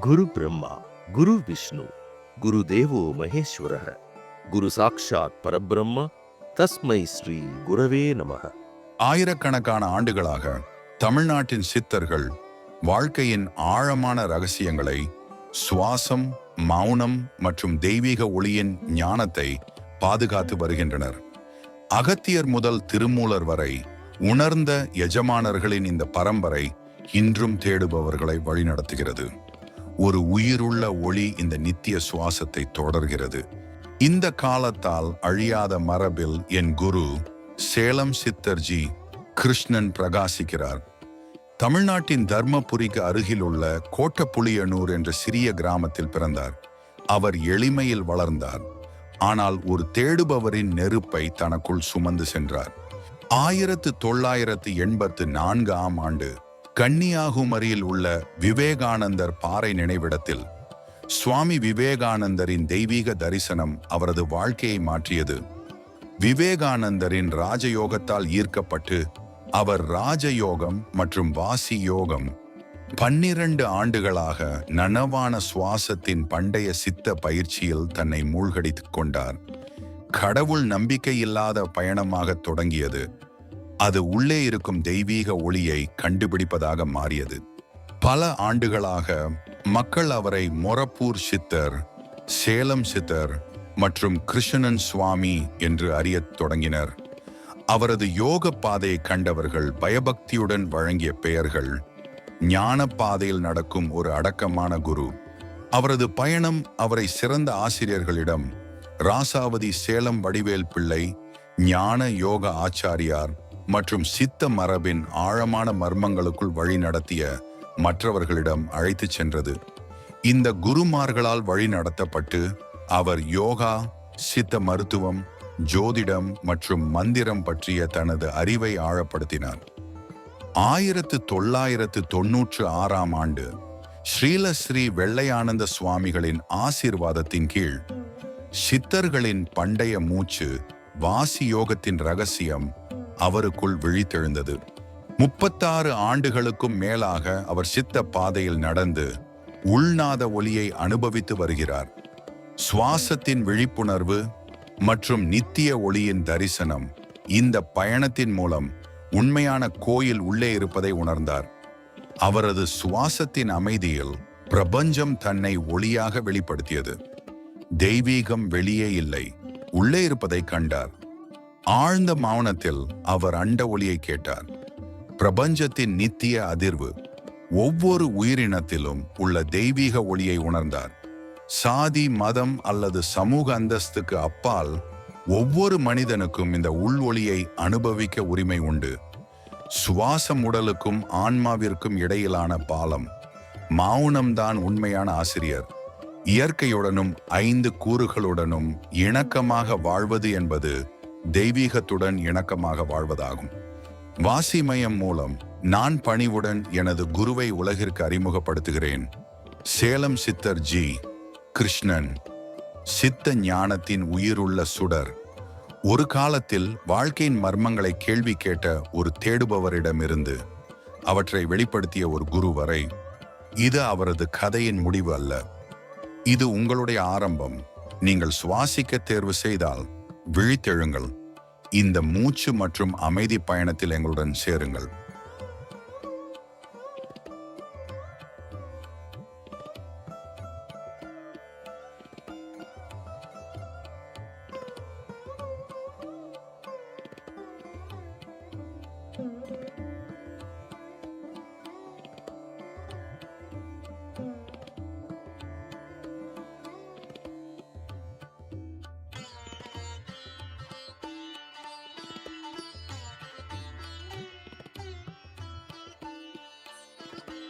குரு பிரம்மா குரு விஷ்ணு குரு தேவோ மகேஸ்வர குரு சாக்ஷாத் பரபிரம்ம தஸ்மை ஸ்ரீ குரவே நமக ஆயிரக்கணக்கான ஆண்டுகளாக தமிழ்நாட்டின் சித்தர்கள் வாழ்க்கையின் ஆழமான ரகசியங்களை சுவாசம் மௌனம் மற்றும் தெய்வீக ஒளியின் ஞானத்தை பாதுகாத்து வருகின்றனர். அகத்தியர் முதல் திருமூலர் வரை உணர்ந்த எஜமானர்களின் இந்த பரம்பரை இன்றும் தேடுபவர்களை வழிநடத்துகிறது. ஒரு உயிருள்ள ஒளி இந்த நித்திய சுவாசத்தை தொடர்கிறது. இந்த காலத்தால் அழியாத மரபில் என் குரு சேலம் சித்தர்ஜி கிருஷ்ணன் பிரகாசிக்கிறார். தமிழ்நாட்டின் தர்மபுரிக்கு அருகில் உள்ள கோட்டப்புளியனூர் என்ற சிறிய கிராமத்தில் பிறந்தார். அவர் எளிமையில் வளர்ந்தார். ஆனால் ஒரு தேடுபவரின் நெருப்பை தனக்குள் சுமந்து சென்றார். ஆயிரத்து தொள்ளாயிரத்து எண்பத்து நான்காம் ஆண்டு கன்னியாகுமரியில் உள்ள விவேகானந்தர் பாறை நினைவிடத்தில் சுவாமி விவேகானந்தரின் தெய்வீக தரிசனம் அவரது வாழ்க்கையை மாற்றியது. விவேகானந்தரின் ராஜயோகத்தால் ஈர்க்கப்பட்டு அவர் ராஜயோகம் மற்றும் வாசி யோகம் பன்னிரண்டு ஆண்டுகளாக நனவான சுவாசத்தின் பண்டைய சித்த பயிற்சியில் தன்னை மூழ்கடித்துக் கொண்டார். கடவுள் நம்பிக்கையில்லாத பயணமாக தொடங்கியது. அது உள்ளே இருக்கும் தெய்வீக ஒளியை கண்டுபிடிப்பதாக மாறியது. பல ஆண்டுகளாக மக்கள் அவரை மொரப்பூர் சித்தர் சேலம் சித்தர் மற்றும் கிருஷ்ணன் சுவாமி என்று அறியத் தொடங்கினர். அவரது யோக பாதையை கண்டவர்கள் பயபக்தியுடன் வழங்கிய பெயர்கள் ஞான பாதையில் நடக்கும் ஒரு அடக்கமான குரு. அவரது பயணம் அவரை சிறந்த ஆசிரியர்களிடம் ராசாவதி சேலம் வடிவேல் பிள்ளை ஞான யோக ஆச்சாரியார் மற்றும் சித்த மரபின் ஆழமான மர்மங்களுக்குள் வழி நடத்திய மற்றவர்களிடம் அழைத்துச் சென்றது. இந்த குருமார்களால் வழி நடத்தப்பட்டு அவர் யோகா சித்த மருத்துவம் ஜோதிடம் மற்றும் மந்திரம் பற்றிய தனது அறிவை ஆழப்படுத்தினார். ஆயிரத்து தொள்ளாயிரத்து தொன்னூற்று ஆறாம் ஆண்டு ஸ்ரீலஸ்ரீ வெள்ளையானந்த சுவாமிகளின் ஆசீர்வாதத்தின் கீழ் சித்தர்களின் பண்டைய மூச்சு வாசி யோகத்தின் ரகசியம் அவருக்குள் விழித்தெழுந்தது. முப்பத்தாறு ஆண்டுகளுக்கும் மேலாக அவர் சித்த பாதையில் நடந்து உள்நாத ஒலியை அனுபவித்து வருகிறார். சுவாசத்தின் விழிப்புணர்வு மற்றும் நித்திய ஒளியின் தரிசனம் இந்த பயணத்தின் மூலம் உண்மையான கோயில் உள்ளே இருப்பதை உணர்ந்தார். அவரது சுவாசத்தின் அமைதியில் பிரபஞ்சம் தன்னை ஒளியாக வெளிப்படுத்தியது. தெய்வீகம் வெளியே இல்லை உள்ளே இருப்பதை கண்டார். ஆழ்ந்த மௌனத்தில் அவர் அண்ட ஒளியை கேட்டார். பிரபஞ்சத்தின் நித்திய அதிர்வு ஒவ்வொரு உயிரினத்திலும் உள்ள தெய்வீக ஒளியை உணர்ந்தார். சாதி மதம் அல்லது சமூக அந்தஸ்துக்கு அப்பால் ஒவ்வொரு மனிதனுக்கும் இந்த உள் ஒளியை அனுபவிக்க உரிமை உண்டு. சுவாசம் உடலுக்கும் ஆன்மாவிற்கும் இடையிலான பாலம் மௌனம்தான் உண்மையான ஆசிரியர். இயற்கையுடனும் ஐந்து கூறுகளுடனும் இணக்கமாக வாழ்வது என்பது தெய்வீகத்துடன் இணக்கமாக வாழ்வதாகும். வாசிமயம் மூலம் நான் பணிவுடன் எனது குருவை உலகிற்கு அறிமுகப்படுத்துகிறேன். சேலம் சித்தர் ஜி. கிருஷ்ணன். சித்த ஞானத்தின் உயிருள்ள சுடர். ஒரு காலத்தில் வாழ்க்கையின் மர்மங்களை கேள்வி கேட்ட ஒரு தேடுபவரிடமிருந்து அவற்றை வெளிப்படுத்திய ஒரு குரு வரை இது அவரது கதையின் முடிவு அல்ல. இது உங்களுடைய ஆரம்பம். நீங்கள் சுவாசிக்க தேர்வு செய்தால் விழித்தெழுங்கள். இந்த மூச்சு மற்றும் அமைதி பயணத்தில் எங்களுடன் சேருங்கள். you